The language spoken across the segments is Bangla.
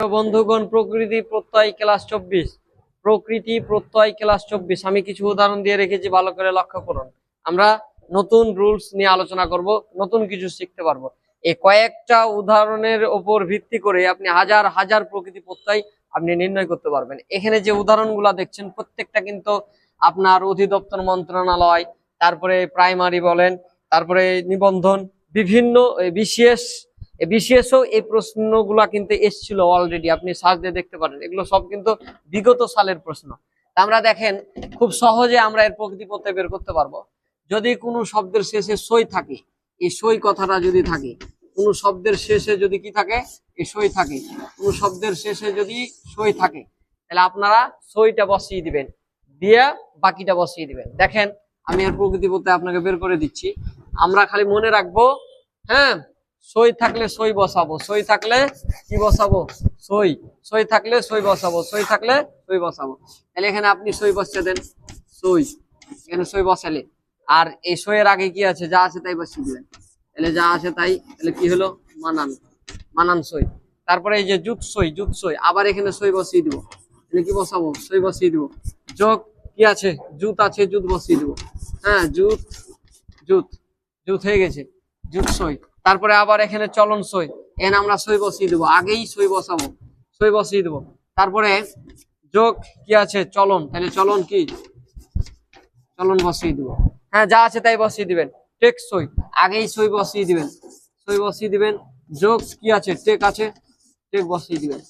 বন্ধুগণ, প্রকৃতি প্রত্যয় ক্লাস চব্বিশ। প্রকৃতি প্রত্যয় ক্লাস চব্বিশ। আমি কিছু উদাহরণ দিয়ে রেখেছি, ভালো করে লক্ষ্য করুন। আমরা নতুন রুলস নিয়ে আলোচনা করব, নতুন কিছু শিখতে পারব। এই কয়েকটা উদাহরণের উপর ভিত্তি করে আপনি হাজার হাজার প্রকৃতি প্রত্যয় আপনি নির্ণয় করতে পারবেন। এখানে যে উদাহরণগুলো দেখছেন, প্রত্যেকটা কিন্তু আপনার অধিদপ্তর মন্ত্রণালয়, তারপরে প্রাইমারি বলেন, তারপরে নিবন্ধন, বিভিন্ন বিশেষ বিশেষও এই প্রশ্নগুলা কিন্তু এসছিল অলরেডি আপনি সার্চ দিয়ে দেখতে পারেন। এগুলো সব কিন্তু বিগত সালের প্রশ্ন। আমরা দেখেন, খুব সহজে আমরা এর প্রকৃতি প্রত্যয় বের করতে পারব। যদি কোনো শব্দের শেষে সই থাকে, এই সই কথাটা যদি থাকে, কোনো শব্দের শেষে যদি কি থাকে, এই সই থাকে। কোনো শব্দের শেষে যদি সই থাকে, তাহলে আপনারা সইটা বসিয়ে দিবেন, দিয়ে বাকিটা বসিয়ে দিবেন। দেখেন, আমি আর প্রকৃতি প্রত্যয় আপনাকে বের করে দিচ্ছি। আমরা খালি মনে রাখব হ্যাঁ? সই থাকলে সই বসাবো, সই থাকলে কি বসাবো? সই সই থাকলে সই বসাবো, সই থাকলে সই বসাবো। তাহলে এখানে আপনি সই বসিয়ে দেন, সই, এখানে সই বসালে। আর এই সইয়ের আগে কি আছে? যা আছে তাই বসিয়ে দিবেন। তাহলে যা আছে তাই, তাহলে কি হলো? মানান মানান সই। তারপরে এই যে জুত সই জুত সই, আবার এখানে সই বসিয়ে দিব। এখানে কি বসাবো? সই বসিয়ে দিব। যোগ কি আছে? জুত আছে জুত বসিয়ে দিব। হ্যাঁ জুত জুত জুত হয়ে গেছে। জুত সই। তারপরে আবার এখানে চলন সই। এখানে আমরা সই বসিয়ে দেবো। আগেই সই বসাবো। সই বসিয়ে দেবো। তারপরে যোগ কি আছে? চলন। তাহলে চলন কি? চলন বসিয়ে দেবো। হ্যাঁ যা আছে তাই বসিয়ে দিবেন। টেক সই। আগেই সই বসিয়ে দিবেন। সই বসিয়ে দিবেন। যোগ কি আছে? টেক আছে। টেক বসিয়ে দিবেন।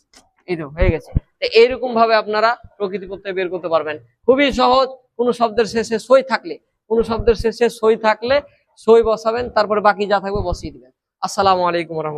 এই তো, হয়ে গেছে। এইরকম ভাবে আপনারা প্রকৃতি প্রত্যয় বের করতে পারবেন। খুবই সহজ। কোনো শব্দের শেষে সই থাকলে। কোনো শব্দের শেষে সই থাকলে সই বসাবেন তারপরে বাকি যা থাকবে বসিয়ে দিবেন। আসসালামু আলাইকুম রহমতুল্লাহ।